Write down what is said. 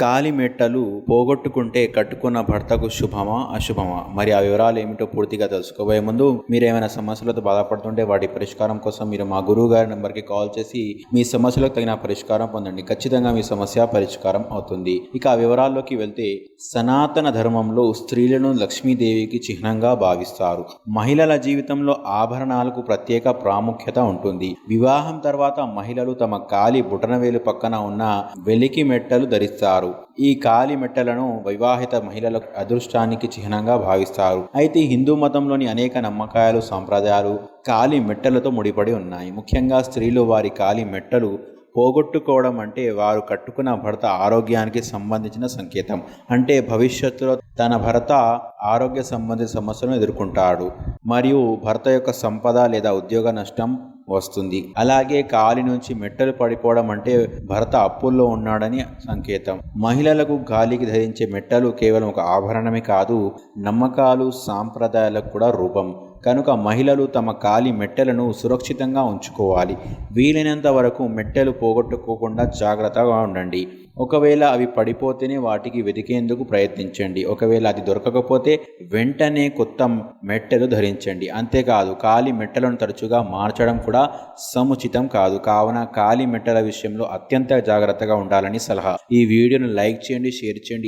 కాలిమెట్టలు పోగొట్టుకుంటే కట్టుకున్న భర్తకు శుభమా అశుభమా? మరి ఆ వివరాలు ఏమిటో పూర్తిగా తెలుసుకోబోయే ముందు మీరు ఏమైనా సమస్యలతో బాధపడుతుంటే వాటి పరిష్కారం కోసం మీరు మా గురువు గారి నెంబర్కి కాల్ చేసి మీ సమస్యలకు తగిన పరిష్కారం పొందండి. ఖచ్చితంగా మీ సమస్య పరిష్కారం అవుతుంది. ఇక ఆ వివరాల్లోకి వెళ్తే సనాతన ధర్మంలో స్త్రీలను లక్ష్మీదేవికి చిహ్నంగా భావిస్తారు. మహిళల జీవితంలో ఆభరణాలకు ప్రత్యేక ప్రాముఖ్యత ఉంటుంది. వివాహం తర్వాత మహిళలు తమ కాలి బుటనవేలు పక్కన ఉన్న వెలికి మెట్టలు ధరిస్తారు. ఈ కాలి మెట్టలను వివాహిత మహిళల అదృష్టానికి చిహ్నంగా భావిస్తారు. అయితే హిందూ మతంలోని అనేక నమ్మకాలు సాంప్రదాయాలు కాలి మెట్టలతో ముడిపడి ఉన్నాయి. ముఖ్యంగా స్త్రీలు వారి కాలి మెట్టలు పోగొట్టుకోవడం అంటే వారు కట్టుకున్న భర్త ఆరోగ్యానికి సంబంధించిన సంకేతం. అంటే భవిష్యత్తులో తన భర్త ఆరోగ్య సంబంధిత సమస్యలను ఎదుర్కొంటాడు. మరియు భర్త యొక్క సంపద లేదా ఉద్యోగ నష్టం వస్తుంది. అలాగే కాలి నుంచి మెట్టలు పడిపోవడం అంటే భర్త అప్పుల్లో ఉన్నాడని సంకేతం. మహిళలకు గాలికి ధరించే మెట్టలు కేవలం ఒక ఆభరణమే కాదు నమ్మకాలు సాంప్రదాయాలకు కూడా రూపం. కనుక మహిళలు తమ కాలి మెట్టెలను సురక్షితంగా ఉంచుకోవాలి. వీలైనంత వరకు మెట్టెలు పోగొట్టుకోకుండా జాగ్రత్తగా ఉండండి. ఒకవేళ అవి పడిపోతేనే వాటికి వెతికేందుకు ప్రయత్నించండి. ఒకవేళ అది దొరకకపోతే వెంటనే కొత్త మెట్టెలు ధరించండి. అంతేకాదు కాలి మెట్టెలను తరచుగా మార్చడం కూడా సముచితం కాదు. కావున కాలి మెట్టెల విషయంలో అత్యంత జాగ్రత్తగా ఉండాలని సలహా. ఈ వీడియోను లైక్ చేయండి షేర్ చేయండి.